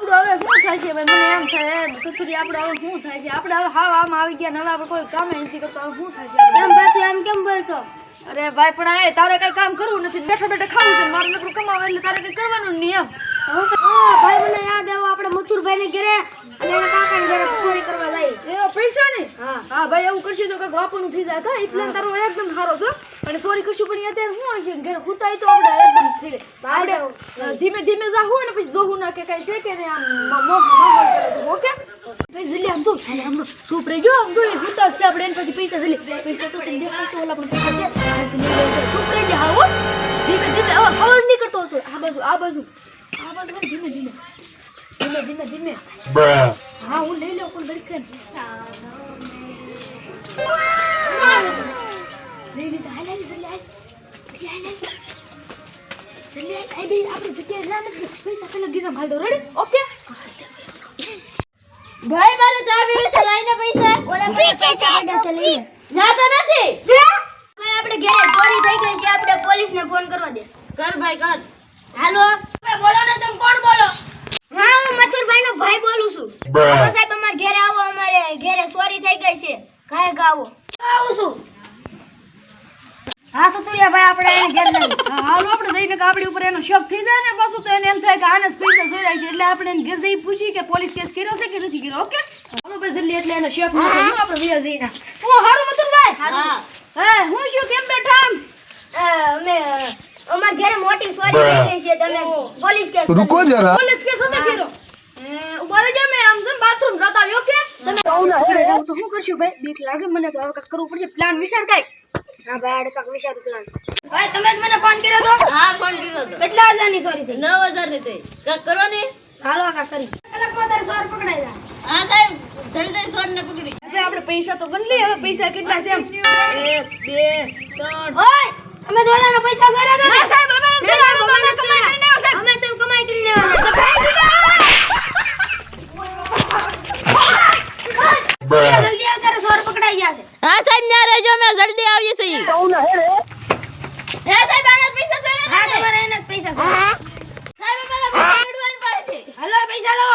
આપણું હવે શું છે ભાઈ? મને એમ થાય કચુરી આપણે હવે શું છે? આપણે હવે હાવ આમ આવી ગયા નવા આપણે કોઈ કામ નથી કરતા. હવે શું છે એમ પાછું એમ કેમ બોલશો? અરે ભાઈ પણ આ તારે કઈ કામ કરવું નથી. બેઠા બેઠા ખાવું છે મારું નકરું કમાવા એટલે તારે કઈ કરવાનું નિયમ નહીં એમ. ભાઈ મને યાદ આવ્યો આપણે મથુરભાઈ ને ઘરે અને એના કાકા ઘરે ચોરી કરવા લઈ. એ પૈસા ને હા. હા ભાઈ એવું કરશે તો કઈ વાપરનું થઈ જાય. તો એટલે તારો એકદમ સારો છે અને સોરી કશું પણ અત્યારે શું છે ઘરે હુતાય તો આપણે આપણે ધીમે ધીમે જાહું અને પછી જોવું ના કે કઈ છે કે નહીં આમ તો ઓકે પછી જલ્દી આમ તો આમ ચૂપ રહેજો આમ એ હુતા છે આપણે એને પછી પૈસા જલ્દી પૈસા તો તને દેખાય છે ઓલા પણ પૈસા છે. લે. રહેજે હા હો. ધીમે ધીમે અવાજ નહીં કરતો હશો. આ બાજુ આ બાજુ. આ બાજુ ધીમે ધીમે. ધીમે ધીમે ધીમે. હા હું લઈ લઉં પણ બરી ભાઈ મારે ચા પીવી છે લઈને પૈસા ઓલા પૈસા કાઢા લઈએ ના તો નથી ભાઈ આપણે ઘરે ચોરી થઈ ગઈ કે આપણે પોલીસ ને ફોન કરવા દે કર ભાઈ કર હાલો બોલો ને તમે કોણ બોલો હા હું મથુરભાઈ નો ભાઈ બોલું છું. સાહેબ અમારે ઘરે આવો અમારે ઘરે ચોરી થઈ ગઈ છે. કાય ગાવો આવું છું. હા સતુરિયા ભાઈ આપણે એને ઘેર જઈએ હાલો આપણે જઈને આપણી ઉપર એનો શોખ થઈ જાય ને પાછું તો એને એમ થાય કે આને સ્પીડ જોઈ રહ્યા છે એટલે આપણે એને ઘેર જઈ પૂછી કે પોલીસ કેસ કર્યો છે કે નથી કર્યો ઓકે હાલો ભાઈ જલ્દી એટલે એનો શોખ ન થાય આપણે વિયા જઈને ઓ હારું મથુરભાઈ હા હે હું શું કેમ બેઠા અમે અમાર ઘરે મોટી સોરી થઈ છે તમે પોલીસ કેસ રુકો જરા પોલીસ કેસ હતો કર્યો ઉભા જ મેં આમ જેમ બાથરૂમ જતા આવ્યો કે તમે તો હું કરશું ભાઈ બીક લાગે મને તો હવે કરવું પડશે પ્લાન વિચાર કાઈ હા ભાઈ આડે કાંક વિચારું plan. ભાઈ તમે જ મને ફોન કર્યો હતો હા ફોન કર્યો હતો. કેટલા હજારની સોરી થઈ? નવ હજારની થઈ કરો ને. હાલો કાંઈક કરી. કલાકમાં તારી ચોર પકડાઈ જાય હા સાહેબ જલ્દી સોર ને પકડી. હવે આપણે પૈસા તો ગણ હવે પૈસા કેટલા છે એમ? એક બે ત્રણ. ઓય અમે દોલાના પૈસા કર્યા હતા ના? સાહેબ અમે નથી ના, સાહેબ, કર્યા, અમે અમે કમાઈ કરીને આવ્યા, સાહેબ. અમે તો કમાઈ કરીને આવ્યા. યાર જલ્દી આવીએ સહી તો ના હે રે હે સાહેબ આના પૈસા જોઈએ હા તમારે એના પૈસા સાહેબ મારા પૈસા પડે છે હલો પૈસા લો.